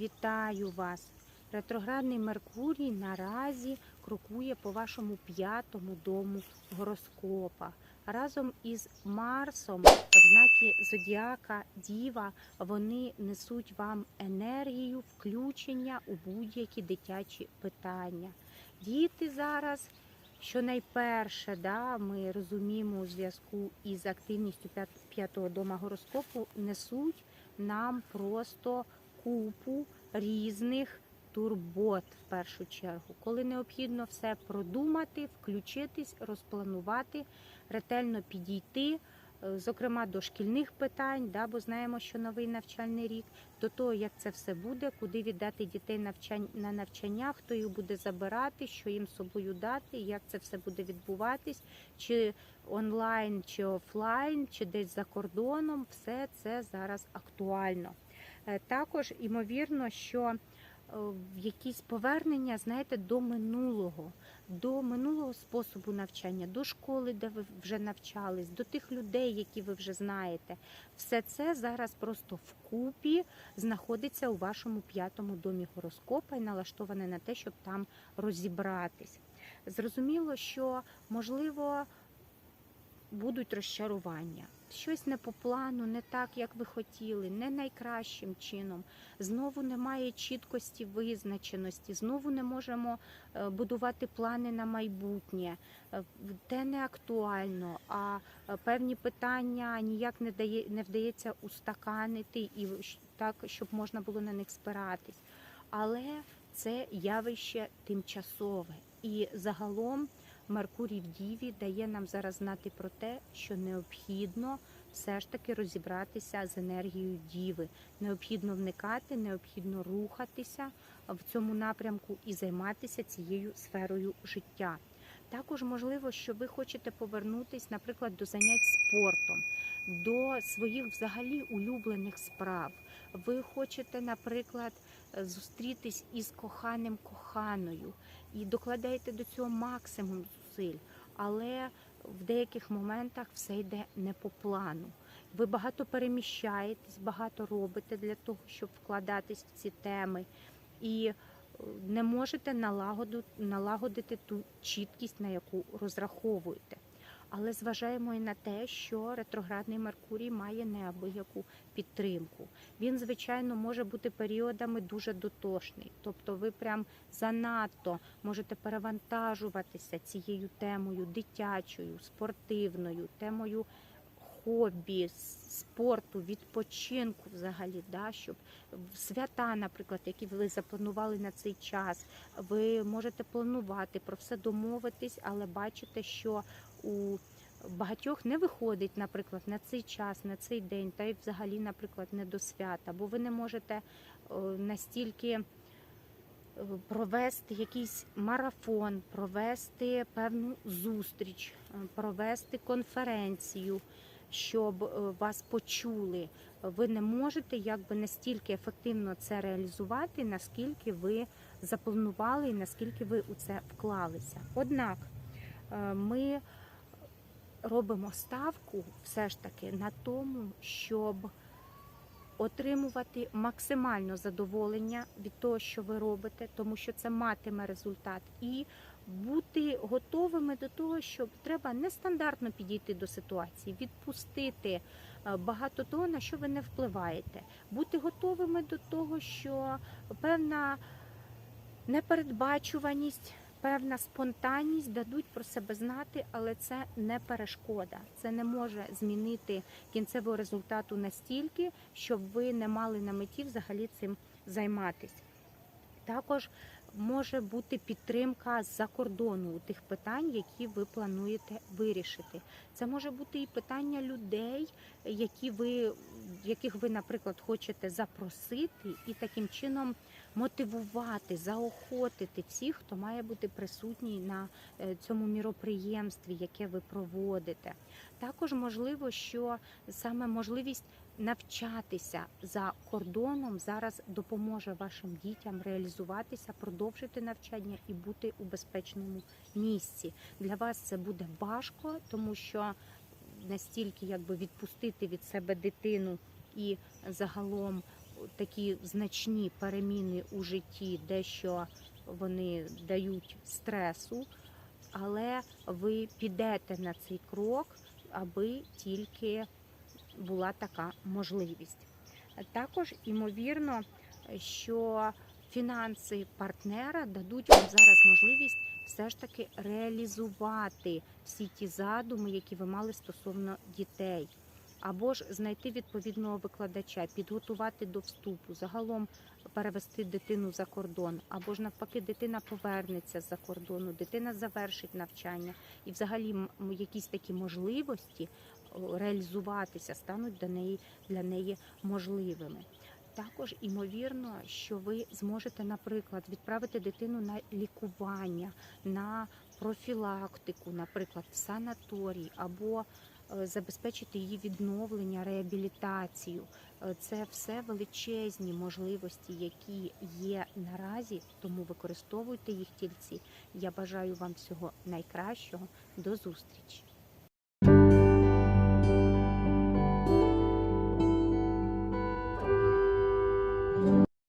Вітаю вас! Ретроградний Меркурій наразі крокує по вашому п'ятому дому гороскопа. Разом із Марсом в знакі Зодіака Діва вони несуть вам енергію включення у будь-які дитячі питання. Діти зараз, що найперше, да, ми розуміємо у зв'язку із активністю п'ятого дома гороскопу, несуть нам просто купу різних турбот в першу чергу, коли необхідно все продумати, включитись, розпланувати, ретельно підійти. е, Зокрема, до шкільних питань, да, бо знаємо, що новий навчальний рік, до того, як це все буде, куди віддати дітей навчань, на навчання, хто їх буде забирати, що їм з собою дати, як це все буде відбуватись, чи онлайн, чи офлайн, чи десь за кордоном, все це зараз актуально. Е, Також імовірно, що е, якісь повернення, знаєте, до минулого, до минулого способу навчання, до школи, де ви вже навчались, до тих людей, які ви вже знаєте. Все це зараз просто вкупі знаходиться у вашому п'ятому домі гороскопа і налаштоване на те, щоб там розібратись. Зрозуміло, що можливо будуть розчарування. Щось не по плану, не так, як ви хотіли, не найкращим чином. Знову немає чіткості визначеності, знову не можемо е, будувати плани на майбутнє. Е, Те не актуально, а е, певні питання ніяк не дає не вдається устаканити і так, щоб можна було на них спиратись. Але це явище тимчасове і загалом. Меркурій в Діві дає нам зараз знати про те, що необхідно все ж таки розібратися з енергією Діви. Необхідно вникати, необхідно рухатися в цьому напрямку і займатися цією сферою життя. Також можливо, що ви хочете повернутись, наприклад, до занять спортом, до своїх взагалі улюблених справ. Ви хочете, наприклад, зустрітись із коханим коханою і докладаєте до цього максимум зусиль, але в деяких моментах все йде не по плану. Ви багато переміщаєтесь, багато робите для того, щоб вкладатись в ці теми, і е, не можете налагодити ту чіткість, на яку розраховуєте. Але зважаємо і на те, що ретроградний Меркурій має неабияку підтримку. Він, звичайно, може бути періодами дуже дотошний, тобто ви прям занадто можете перевантажуватися цією темою дитячою, спортивною, темою хобі, спорту, відпочинку взагалі, да, щоб свята, наприклад, які ви запланували на цей час, ви можете планувати про все домовитись, але бачите, що у багатьох не виходить, наприклад, на цей час, на цей день, та й взагалі, наприклад, не до свята, бо ви не можете е, настільки е, провести якийсь марафон, провести певну зустріч, е, провести конференцію, щоб вас почули. Ви не можете якби настільки ефективно це реалізувати, наскільки ви запланували і наскільки ви у це вклалися. Однак ми робимо ставку все ж таки на тому, щоб отримувати максимально задоволення від того, що ви робите, тому що це матиме результат, і бути готовими до того, що треба нестандартно підійти до ситуації, відпустити е, багато того, на що ви не впливаєте, бути готовими до того, що певна непередбачуваність. Певна спонтанність дадуть про себе знати, але це не перешкода. Це не може змінити кінцевого результату настільки, щоб ви не мали на меті взагалі цим займатися. Також може бути підтримка з-за кордону у тих питань, які ви плануєте вирішити. Це може бути і питання людей, які ви, яких ви, наприклад, хочете запросити, і таким чином мотивувати, заохотити всіх, хто має бути присутній на е, цьому міроприємстві, яке ви проводите. Також можливо, що саме можливість навчатися за кордоном зараз допоможе вашим дітям реалізуватися, продовжити навчання і бути у безпечному місці. Для вас це буде важко, тому що настільки якби відпустити від себе дитину і загалом такі значні переміни у житті, дещо вони дають стресу, але ви підете на цей крок, аби тільки була така можливість. Також імовірно, що фінанси партнера дадуть вам зараз можливість все ж таки реалізувати всі ті задуми, які ви мали стосовно дітей. Або ж знайти відповідного викладача, підготувати до вступу, загалом перевести дитину за кордон, або ж навпаки, дитина повернеться з-за кордону, дитина завершить навчання, і взагалі якісь такі можливості реалізуватися стануть для неї для неї можливими. Також імовірно, що ви зможете, наприклад, відправити дитину на лікування, на профілактику, наприклад, в санаторій, або е, забезпечити її відновлення, реабілітацію. Е, Це все величезні можливості, які є наразі, тому використовуйте їх тільці. Я бажаю вам всього найкращого. До зустрічі!